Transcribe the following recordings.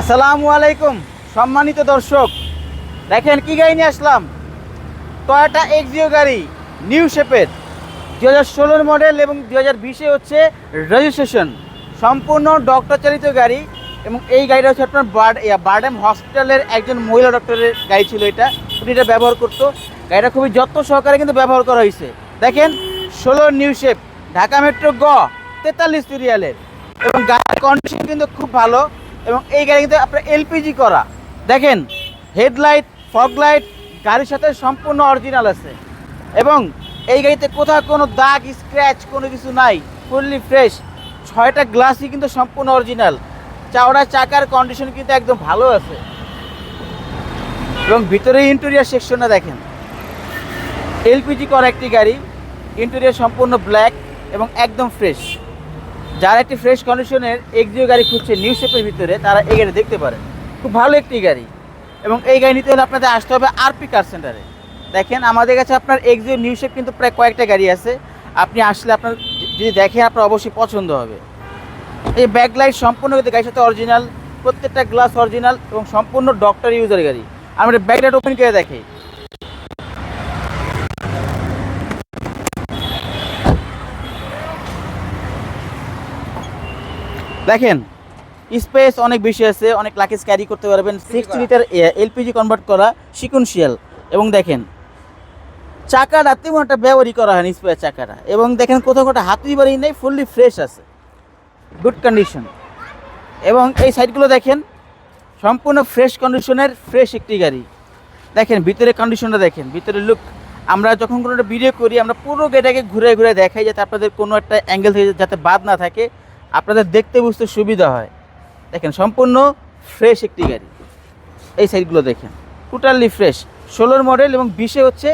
আসসালামু আলাইকুম, সম্মানিত দর্শক। দেখেন কি গাড়ি নিয়ে আসলাম? টয়োটা এক্সিও গাড়ি নিউ শেপের দু হাজার ষোলোর মডেল এবং দু হাজার বিশে হচ্ছে রেজিস্ট্রেশন সম্পূর্ণ ডক্টর চালিত গাড়ি এবং এই গাড়িটা হচ্ছে আপনার বার্ড বার্ডেম হসপিটালের একজন মহিলা ডক্টরের গাড়ি ছিল এটা। উনি এটা ব্যবহার করতো। গাড়িটা খুবই যত্ন সহকারে কিন্তু ব্যবহার করা হয়েছে। দেখেন ষোলোর নিউ শেপ ঢাকা মেট্রো গ, তেতাল্লিশ সিরিয়ালের এবং গাড়ির কন্ডিশন কিন্তু খুব ভালো। এবং এই গাড়ি কিন্তু আপনার এলপিজি করা। দেখেন, হেডলাইট ফগ লাইট গাড়ির সাথে সম্পূর্ণ অরিজিনাল আছে। এবং এই গাড়িতে কোথাও কোনো দাগ স্ক্র্যাচ কোনো কিছু নাই ফুললি ফ্রেশ ছয়টা গ্লাসই কিন্তু সম্পূর্ণ অরিজিনাল চাওড়া চাকার কন্ডিশন কিন্তু একদম ভালো আছে। এবং ভিতরে ইন্টেরিয়ার সেকশনটা দেখেন। এলপিজি করা একটি গাড়ি ইন্টেরিয়ার সম্পূর্ণ ব্ল্যাক এবং একদম ফ্রেশ যারা একটি ফ্রেশ কন্ডিশনের এক্সিও গাড়ি খুঁজছে নিউ শেপের ভিতরে, তারা এই গাড়ি দেখতে পারেন। খুব ভালো একটি গাড়ি। এবং এই গাড়ি নিতে হলে আপনাদের আসতে হবে আরপি কার সেন্টারে দেখেন, আমাদের কাছে আপনার এক্সিও নিউ শেপ কিন্তু প্রায় কয়েকটা গাড়ি আছে। আপনি আসলে আপনার যদি দেখেন আপনার অবশ্যই পছন্দ হবে। এই ব্যাকলাইট সম্পূর্ণ গাড়ির সাথে অরিজিনাল প্রত্যেকটা গ্লাস অরিজিনাল এবং সম্পূর্ণ ডক্টর ইউজার গাড়ি। আমরা ব্যাকলাইট ওপেন করে দেখি। দেখেন স্পেস অনেক বেশি আছে অনেক লাকেজ ক্যারি করতে পারবেন। সিক্সটি লিটার এলপিজি কনভার্ট করা সিকুনশিয়াল এবং দেখেন চাকাটা তেমন একটা ব্যবহারই করা হয়নি স্পেয়ার চাকাটা। এবং দেখেন কোথাও কোথাও হাতুই বাড়ি নেই ফুললি ফ্রেশ আছে। গুড কন্ডিশন এবং এই সাইডগুলো দেখেন সম্পূর্ণ ফ্রেশ কন্ডিশনের ফ্রেশ একটি গাড়ি। দেখেন ভিতরে কন্ডিশনটা দেখেন ভিতরে লুক আমরা যখন কোনো একটা ভিডিও করি আমরা পুরো গাড়িটাকে ঘুরে ঘুরে দেখাই যাতে আপনাদের কোনো একটা অ্যাঙ্গেল থেকে যাতে বাদ না থাকে। আপনাদের দেখতে বুঝতে সুবিধা হয়। দেখেন, সম্পূর্ণ ফ্রেশ একটি গাড়ি। এই সাইডগুলো দেখেন টোটালি ফ্রেশ ষোলোর মডেল এবং বিশে হচ্ছে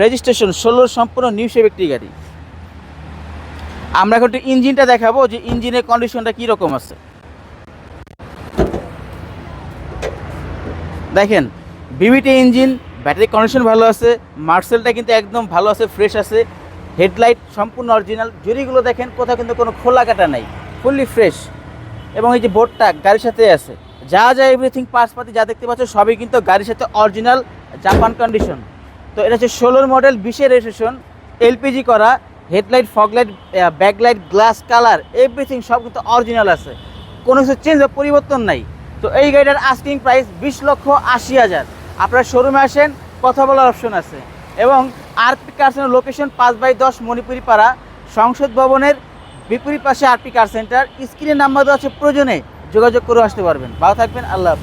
রেজিস্ট্রেশন ষোলোর সম্পূর্ণ নিউ শেপ একটি গাড়ি। আমরা এখন একটু ইঞ্জিনটা দেখাবো যে ইঞ্জিনের কন্ডিশনটা কীরকম আছে। দেখেন বিবিটি ইঞ্জিন ব্যাটারি কন্ডিশন ভালো আছে মার্সেলটা কিন্তু একদম ভালো আছে ফ্রেশ আছে। হেডলাইট সম্পূর্ণ অরিজিনাল জুড়িগুলো দেখেন, কোথাও কিন্তু কোনো খোলা কাটা নাই। ফুললি ফ্রেশ এবং এই যে বোর্ডটা গাড়ির সাথে আছে। যা যা এভরিথিং পার্টসপাতি যা দেখতে পাচ্ছ, সবই কিন্তু গাড়ির সাথে অরিজিনাল জাপান কন্ডিশন তো এটা হচ্ছে ষোলোর মডেল বিশের রেজিস্ট্রেশন এলপিজি করা headlight fog light backlight glass colour everything সব কিন্তু অরিজিনাল আছে। কোনো কিছু চেঞ্জ বা পরিবর্তন নাই। তো এই গাড়িটার আস্কিং প্রাইস বিশ লক্ষ আশি হাজার। আপনারা শোরুমে আসেন, কথা বলার অপশন আছে। এবং আরপি কার্সেন্টার লোকেশন পাঁচ বাই দশ মণিপুরি পাড়া, সংসদ ভবনের বিপরীত পাশে আরপি কার সেন্টার স্ক্রিনের নাম্বার দেওয়া আছে প্রয়োজনে যোগাযোগ করে আসতে পারবেন ভালো থাকবেন, আল্লাহ।